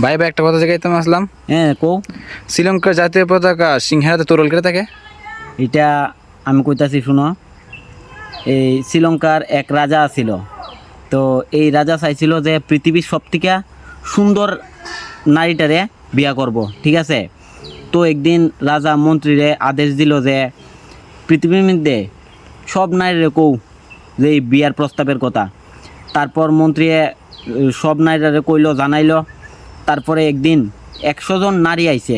ভাই ভাই একটা কথা জায়গায় আসলাম। হ্যাঁ কও। শ্রীলঙ্কার জাতীয় পতাকা সিংহারাতে তোরল করে থাকে? এটা আমি কইতাছি শুনো। এই শ্রীলঙ্কার এক রাজা ছিল। তো এই রাজা চাইছিল যে পৃথিবীর সব থেকে সুন্দর নারীটারে বিয়া করব ঠিক আছে? তো একদিন রাজা মন্ত্রীরে আদেশ দিল যে পৃথিবীর মধ্যে সব নারীরে কৌ যে এই বিয়ার প্রস্তাবের কথা। তারপর মন্ত্রী সব নারীরে কইল জানাইলো তারপরে একদিন একশো জন নারী আইছে।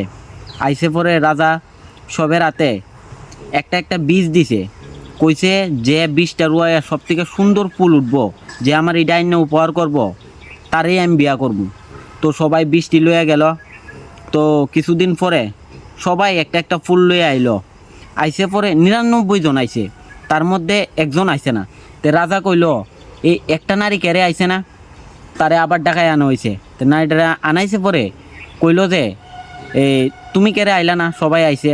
আইসে পরে রাজা সবের হাতে একটা একটা বীজ দিছে। কইছে যে বীজটা রুয়াইয়া সব থেকে সুন্দর ফুল উঠবো, যে আমার এই ডাইনে উপহার করব, তারই আমি বিয়া করব। তো সবাই বৃষ্টি লইয়া গেল। তো কিছুদিন পরে সবাই একটা একটা ফুল লইয়া আইলো। আইসে পরে নিরানব্বই জন আইছে। তার মধ্যে একজন আইছে না। তে রাজা কইল, এই একটা নারী কেড়ে আইছে না? তারে আবার ডাকায় আনা হয়েছে তো এটা আনাইছে পরে, কইল যে এই তুমি কেড়ে আইলা না? সবাই আইছে।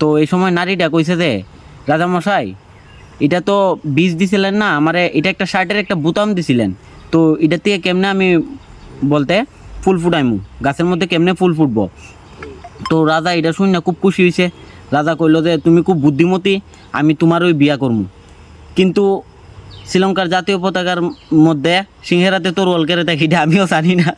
তো এই সময় নারীটা কইছে যে, রাজামশাই, এটা তো বীজ দিছিলেন না, আমারে এটা একটা শার্টের একটা বুতাম দিছিলেন। তো এটা থেকে কেমনে আমি বলতে ফুল ফুটাইমু? গাছের মধ্যে কেমনে ফুল ফুটবো? তো রাজা এটা শুনে না খুব খুশি হয়েছে রাজা কইল যে, তুমি খুব বুদ্ধিমতী, আমি তোমার ওই বিয়া করমু। কিন্তু শ্রীলঙ্কার জাতীয় পতাকার মধ্যে সিংহেরাতে তোর কেড়ে দেখি আমিও জানি না।